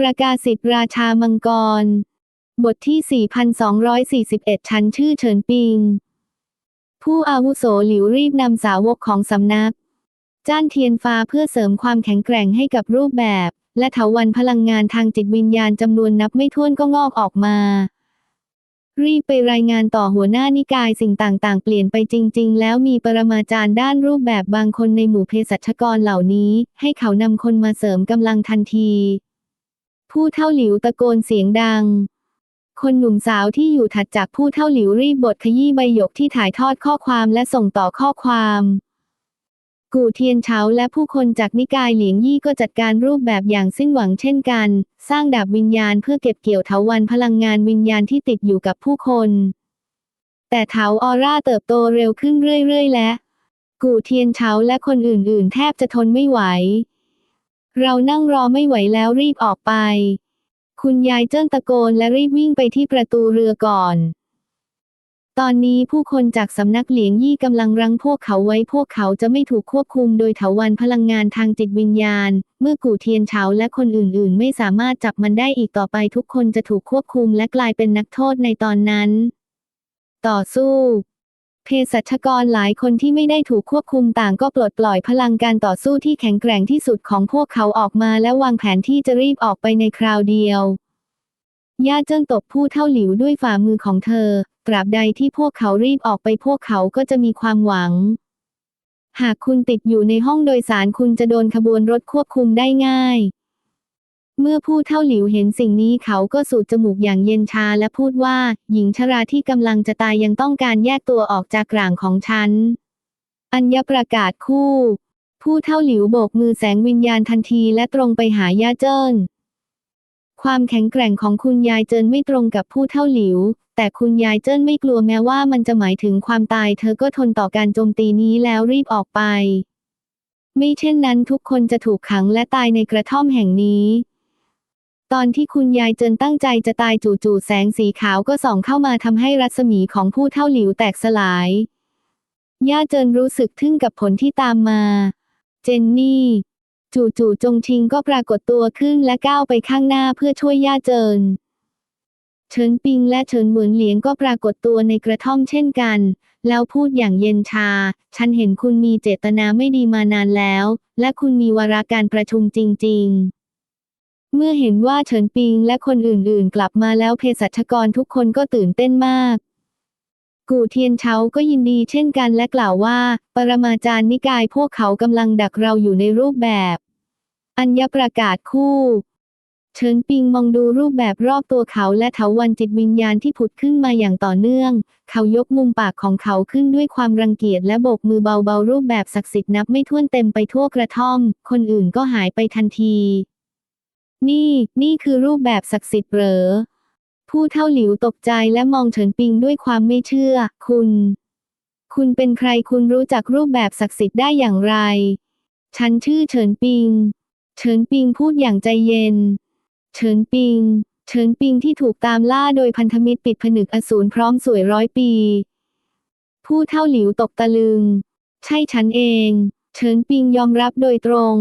ประกาศิทธิราชามังกร บทที่ 4241 ชั้นชื่อเฉินปิง ผู้อาวุโสหลิวรีบนำสาวกของสำนัก จ้านเทียนฟ้าเพื่อเสริมความแข็งแกร่งให้กับรูปแบบ และเถาวันพลังงานทางจิตวิญญาณจำนวนนับไม่ถ้วนก็งอกออกมา รีบไปรายงานต่อหัวหน้านิกายสิ่งต่างๆ เปลี่ยนไปจริง ๆ แล้วมีปรมาจารย์ด้านรูปแบบบางคนในหมู่เภสัชกรเหล่านี้ ให้เขานำคนมาเสริมกำลังทันที ผู้เท่าหลิวตะโกนเสียงดัง คนหนุ่มสาวที่อยู่ถัดจากผู้เท่าหลิวรีบบทขยี้ใบหยกที่ถ่ายทอดข้อความและส่งต่อข้อความกู่เทียนเฉาและผู้คนจากนิกายเหลียงยี่ก็จัดการรูปแบบอย่างสิ้นหวังเช่นกัน สร้างดาบวิญญาณเพื่อเก็บเกี่ยวเถาวันพลังงานวิญญาณที่ติดอยู่กับผู้คน แต่เถาออร่าเติบโตเร็วขึ้นเรื่อยๆ และ กู่เทียนเฉาและคนอื่นๆ แทบจะทนไม่ไหว เรานั่งรอไม่ไหวแล้วรีบออกไป คุณยายเจิ้นตะโกนและรีบวิ่งไปที่ประตูเรือก่อน ตอนนี้ผู้คนจากสำนักเหลียงยี่กำลังรั้งพวกเขาไว้พวกเขาจะไม่ถูกควบคุมโดยเถาวันพลังงานทางจิตวิญญาณ เมื่อกู่เทียนเฉาและคนอื่นๆ ไม่สามารถจับมันได้อีกต่อไปทุกคนจะถูกควบคุมและกลายเป็นนักโทษในตอนนั้น ต่อสู้ เภสัชกรหลายคนที่ไม่ได้ถูกควบคุมต่างก็ปลดปล่อยพลังการต่อสู้ที่แข็งแกร่งที่สุดของพวกเขาออกมาและวางแผนที่จะรีบออกไปในคราวเดียว ย่าเจิ้งตบผู้เท่าหลิวด้วยฝ่ามือของเธอ ตราบใดที่พวกเขารีบออกไปพวกเขาก็จะมีความหวัง หากคุณติดอยู่ในห้องโดยสารคุณจะโดนขบวนรถควบคุมได้ง่าย เมื่อผู้เท่าหลิวเห็นสิ่งนี้เขาก็สูดจมูกอย่างเย็นชาและพูดว่า หญิงชราที่กำลังจะตายยังต้องการแยกตัวออกจากร่างของฉัน อัญญประกาศคู่ ผู้เท่าหลิวโบกมือแสงวิญญาณทันทีและตรงไปหาย่าเจิ้น ความแข็งแกร่งของคุณยายเจิ้นไม่ตรงกับผู้เท่าหลิว แต่คุณยายเจิ้นไม่กลัวแม้ว่ามันจะหมายถึงความตาย เธอก็ทนต่อการโจมตีนี้แล้วรีบออกไป ไม่เช่นนั้นทุกคนจะถูกขังและตายในกระท่อมแห่งนี้ ตอนที่คุณยายเจินตั้งใจจะตายจู่ๆแสงสีขาวก็ส่องเข้ามาทำให้รัศมีของผู้เท่าหลิวแตกสลาย ย่าเจินรู้สึกทึ่งกับผลที่ตามมา เจนนี่ จู่ๆจงชิงก็ปรากฏตัวขึ้นและก้าวไปข้างหน้าเพื่อช่วยย่าเจิน เฉินปิงและเฉินเหมือนเหลียงก็ปรากฏตัวในกระท่อมเช่นกัน แล้วพูดอย่างเย็นชา ฉันเห็นคุณมีเจตนาไม่ดีมานานแล้ว และคุณมีวาระการประชุมจริง ๆ เมื่อเห็นว่าเฉินปิงและคนอื่นๆ กลับมาแล้วเภสัชกรทุกคนก็ตื่นเต้นมาก กู่เทียนเฉาก็ยินดีเช่นกันและกล่าวว่า ปรมาจารย์นิกายพวกเขากำลังดักเราอยู่ในรูปแบบ อัญญประกาศคู่เฉินปิงมองดูรูปแบบรอบตัวเขาและเถาวันจิตวิญญาณที่ผุดขึ้นมาอย่างต่อเนื่อง เขายกมุมปากของเขาขึ้นด้วยความรังเกียจและโบกมือเบาๆ รูปแบบศักดิ์สิทธิ์นับไม่ถ้วนเต็มไปทั่วกระท่อม คนอื่นก็หายไปทันที นี่ นี่คือรูปแบบศักดิ์สิทธิ์เหรอ ผู้เท่าหลิวตกใจและมองเฉินปิงด้วยความไม่เชื่อ คุณ คุณเป็นใครคุณรู้จักรูปแบบศักดิ์สิทธิ์ได้อย่างไร ฉันชื่อเฉินปิง เฉินปิงพูดอย่างใจเย็น เฉินปิง เฉินปิงที่ถูกตามล่าโดยพันธมิตรปิดผนึกอสูรพร้อมสวยร้อยปี ผู้เท่าหลิวตกตะลึง ใช่ฉันเอง เฉินปิงยอมรับโดยตรง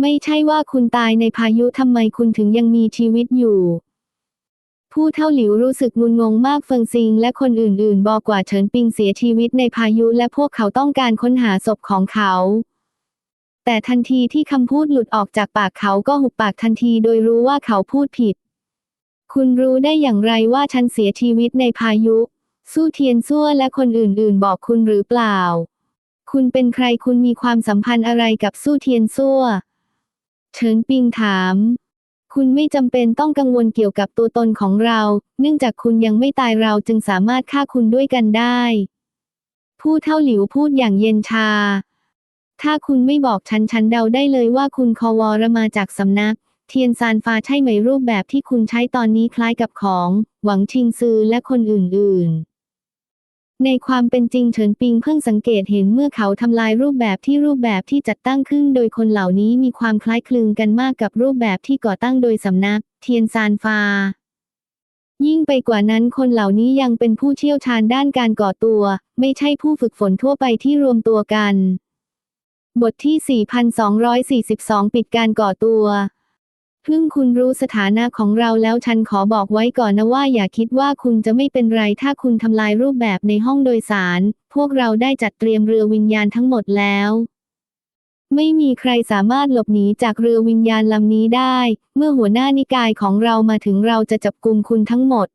ไม่ใช่ว่าคุณตายในพายุทำไมคุณถึงยังมีชีวิตอยู่ ผู้เท่าหลิวรู้สึกงุนงงมากเฟิงซิงและคนอื่นๆ บอกกว่าเฉินปิงเสียชีวิตในพายุและพวกเขาต้องการค้นหาศพของเขา แต่ทันทีที่คำพูดหลุดออกจากปากเขาก็หุบปากทันทีโดยรู้ว่าเขาพูดผิด คุณรู้ได้อย่างไรว่าฉันเสียชีวิตในพายุ สู้เทียนซั่วและคนอื่นๆ บอกคุณหรือเปล่า คุณเป็นใครคุณมีความสัมพันธ์อะไรกับสู้เทียนซั่ว เฉินปิงถาม คุณไม่จำเป็นต้องกังวลเกี่ยวกับตัวตนของเรา เนื่องจากคุณยังไม่ตายเราจึงสามารถฆ่าคุณด้วยกันได้ ผู้เท่าหลิวพูดอย่างเย็นชา ถ้าคุณไม่บอกฉันฉันเดาได้เลยว่าคุณคอวอรมาจากสำนัก เทียนซานฟ้าใช่ไหมรูปแบบที่คุณใช้ตอนนี้คล้ายกับของ หวังชิงซือและคนอื่นๆ ในความเป็นจริงเฉินปิงเพิ่งสังเกตเห็นเมื่อเขาทำลายรูปแบบที่รูปแบบที่จัดตั้งขึ้นโดยคนเหล่านี้มีความคล้ายคลึงกันมากกับรูปแบบที่ก่อตั้งโดยสำนัก เทียนซานฟา ยิ่งไปกว่านั้นคนเหล่านี้ยังเป็นผู้เชี่ยวชาญด้านการก่อตัว ไม่ใช่ผู้ฝึกฝนทั่วไปที่รวมตัวกัน บทที่ 4242 ปิดการก่อตัว เพิ่งคุณรู้สถานะของเราแล้วฉันขอบอกไว้ก่อนนะว่าอย่าคิดว่าคุณจะไม่เป็นไรถ้าคุณทำลายรูปแบบในห้องโดยสาร พวกเราได้จัดเตรียมเรือวิญญาณทั้งหมดแล้ว ไม่มีใครสามารถหลบหนีจากเรือวิญญาณลำนี้ได้ เมื่อหัวหน้านิกายของเรามาถึงเราจะจับกลุ่มคุณทั้งหมด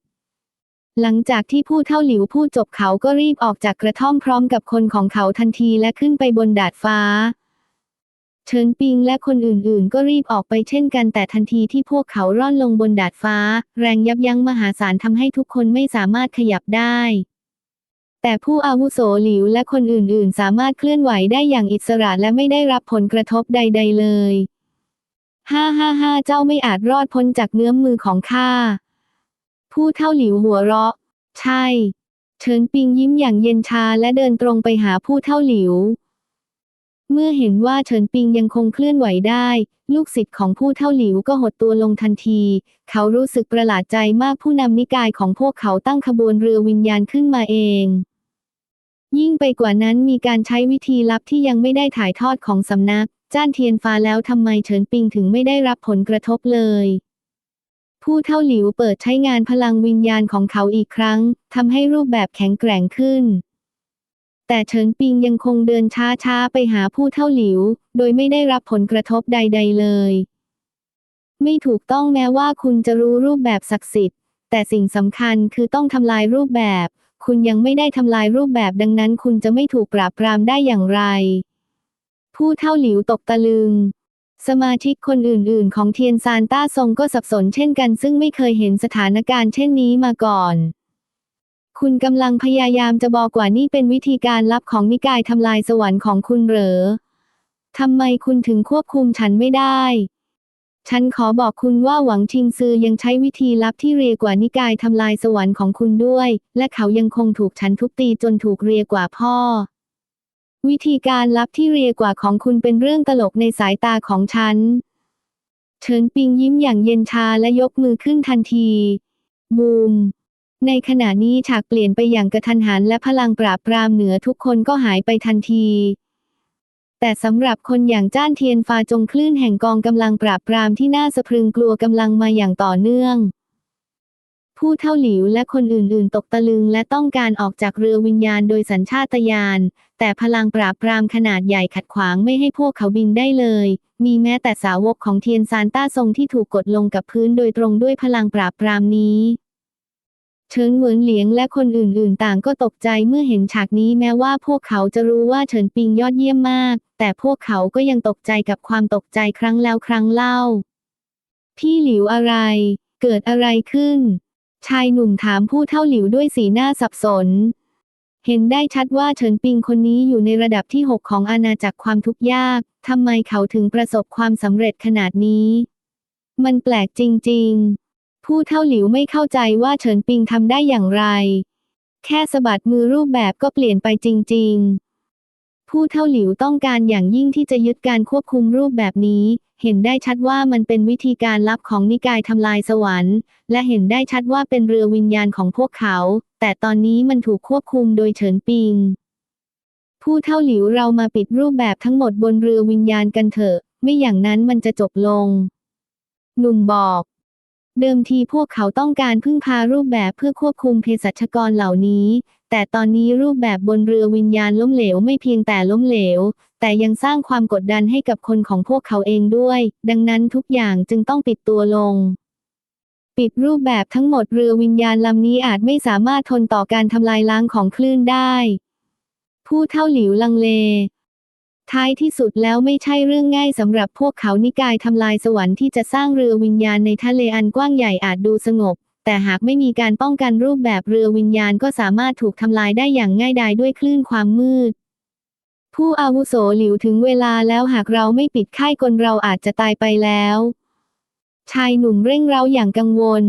หลังจากที่ผู้เท่าหลิวพูดจบเขาก็รีบออกจากกระท่อมพร้อมกับคนของเขาทันทีและขึ้นไปบนดาดฟ้า เฉินปิงและคนอื่นๆ ก็รีบออกไปเช่นกันแต่ทันทีที่พวกเขาร่อนลงบนดาดฟ้า แรงยับยั้งมหาศาลทำให้ทุกคนไม่สามารถขยับได้ แต่ผู้อาวุโสหลิวและคนอื่นๆ สามารถเคลื่อนไหวได้อย่างอิสระและไม่ได้รับผลกระทบใด ๆ เลยฮ่าฮ่าฮ่าเจ้าไม่อาจรอดพ้นจากเนื้อมือของข้า ผู้เท่าหลิวหัวเราะ ใช่ เฉินปิงยิ้มอย่างเย็นชาและเดินตรงไปหาผู้เท่าหลิว เมื่อเห็นว่าเฉินปิงยังคงเคลื่อนไหวได้ ลูกศิษย์ของผู้เท่าหลิวก็หดตัวลงทันที เขารู้สึกประหลาดใจมากผู้นำนิกายของพวกเขาตั้งขบวนเรือวิญญาณขึ้นมาเอง ยิ่งไปกว่านั้นมีการใช้วิธีลับที่ยังไม่ได้ถ่ายทอดของสำนัก จ้านเทียนฟ้าแล้วทำไมเฉินปิงถึงไม่ได้รับผลกระทบเลย ผู้เท่าหลิวเปิดใช้งานพลังวิญญาณของเขาอีกครั้งทำให้รูปแบบแข็งแกร่งขึ้น แต่เฉินปิงยังคงเดินช้าๆไปหาผู้เท่าหลิว โดยไม่ได้รับผลกระทบใด ๆ เลย ไม่ถูกต้องแม้ว่าคุณจะรู้รูปแบบศักดิ์สิทธิ์ แต่สิ่งสำคัญคือต้องทำลายรูปแบบ คุณยังไม่ได้ทำลายรูปแบบดังนั้น คุณจะไม่ถูกปราบปรามได้อย่างไร ผู้เท่าหลิวตกตะลึงสมาชิกคนอื่นๆ ของเทียนซานต้าทรงก็สับสนเช่นกัน ซึ่งไม่เคยเห็นสถานการณ์เช่นนี้มาก่อน คุณกำลังพยายามจะบอกว่านี่เป็นวิธีการลับของนิกายทำลายสวรรค์ของคุณเหรอ ทำไมคุณถึงควบคุมฉันไม่ได้ ฉันขอบอกคุณว่าหวังชิงซือยังใช้วิธีลับที่เรียกว่านิกายทำลายสวรรค์ของคุณด้วย และเขายังคงถูกฉันทุบตีจนถูกเรียกว่าพ่อ วิธีการลับที่เรียกว่าของคุณเป็นเรื่องตลกในสายตาของฉัน เฉินปิงยิ้มอย่างเย็นชาและยกมือขึ้นทันที บูม ในขณะนี้ฉากเปลี่ยนไปอย่างกระทันหันและพลังปราบปรามเหนือทุกคนก็หายไปทันที แต่สำหรับคนอย่างจ้านเทียนฟาจงคลื่นแห่งกองกำลังปราบปรามที่น่าสะพรึงกลัวกำลังมาอย่างต่อเนื่อง ผู้เท่าหลิวและคนอื่นๆ ตกตะลึงและต้องการออกจากเรือวิญญาณโดยสัญชาตญาณ แต่พลังปราบปรามขนาดใหญ่ขัดขวางไม่ให้พวกเขาบินได้เลย มีแม้แต่สาวกของเทียนซานต้าทรงที่ถูกกดลงกับพื้นโดยตรงด้วยพลังปราบปรามนี้ เฉินเหวินเหลียงและคนอื่นๆ ต่างก็ตกใจเมื่อเห็นฉากนี้แม้ว่าพวกเขาจะรู้ว่าเฉินปิงยอดเยี่ยมมาก แต่พวกเขาก็ยังตกใจกับความตกใจครั้งแล้วครั้งเล่า พี่หลิวอะไร เกิดอะไรขึ้น ชายหนุ่มถามผู้เท่าหลิวด้วยสีหน้าสับสน เห็นได้ชัดว่าเฉินปิงคนนี้อยู่ในระดับที่6ของอาณาจักรความทุกข์ยากทำไมเขาถึงประสบความสำเร็จขนาดนี้ มันแปลกจริง ๆ ผู้เท่าหลิวไม่เข้าใจว่าเฉินปิงทำได้อย่างไร แค่สะบัดมือรูปแบบก็เปลี่ยนไปจริง ๆ ผู้เท่าหลิวต้องการอย่างยิ่งที่จะยึดการควบคุมรูปแบบนี้ เห็นได้ชัดว่ามันเป็นวิธีการลับของนิกายทำลายสวรรค์ และเห็นได้ชัดว่าเป็นเรือวิญญาณของพวกเขา แต่ตอนนี้มันถูกควบคุมโดยเฉินปิง ผู้เท่าหลิวเรามาปิดรูปแบบทั้งหมดบนเรือวิญญาณกันเถอะ ไม่อย่างนั้นมันจะจบลง หนุ่มบอก เดิมทีพวกเขาต้องการพึ่งพารูปแบบเพื่อควบคุมเภสัชกรเหล่านี้ แต่ตอนนี้รูปแบบบนเรือวิญญาณล้มเหลวไม่เพียงแต่ล้มเหลว แต่ยังสร้างความกดดันให้กับคนของพวกเขาเองด้วย ดังนั้นทุกอย่างจึงต้องปิดตัวลง ปิดรูปแบบทั้งหมดเรือวิญญาณลำนี้อาจไม่สามารถทนต่อการทำลายล้างของคลื่นได้ ผู้เท่าหลิวลังเล ท้ายที่สุดแล้วไม่ใช่เรื่องง่ายสำหรับพวกเขานิกายทำลายสวรรค์ที่จะสร้างเรือวิญญาณในทะเลอันกว้างใหญ่อาจดูสงบ แต่หากไม่มีการป้องกันรูปแบบเรือวิญญาณก็สามารถถูกทำลายได้อย่างง่ายดายด้วยคลื่นความมืด ผู้อาวุโสหลิวถึงเวลาแล้วหากเราไม่ปิดค่ายกลเราอาจจะตายไปแล้ว ชายหนุ่มเร่งเร้าอย่างกังวล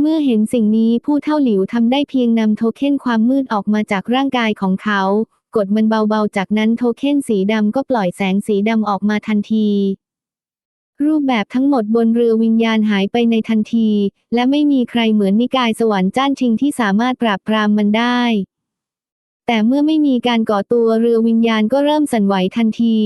เมื่อเห็นสิ่งนี้ผู้เท่าหลิวทำได้เพียงนำโทเค็นความมืดออกมาจากร่างกายของเขา กดมันเบาๆ จากนั้นโทเค็นสีดำก็ปล่อยแสงสีดำออกมาทันที รูปแบบทั้งหมดบนเรือวิญญาณหายไปในทันที และไม่มีใครเหมือนนิกายสวรรค์จ้านชิงที่สามารถปราบปรามมันได้ แต่เมื่อไม่มีการก่อตัวเรือวิญญาณก็เริ่มสั่นไหวทันที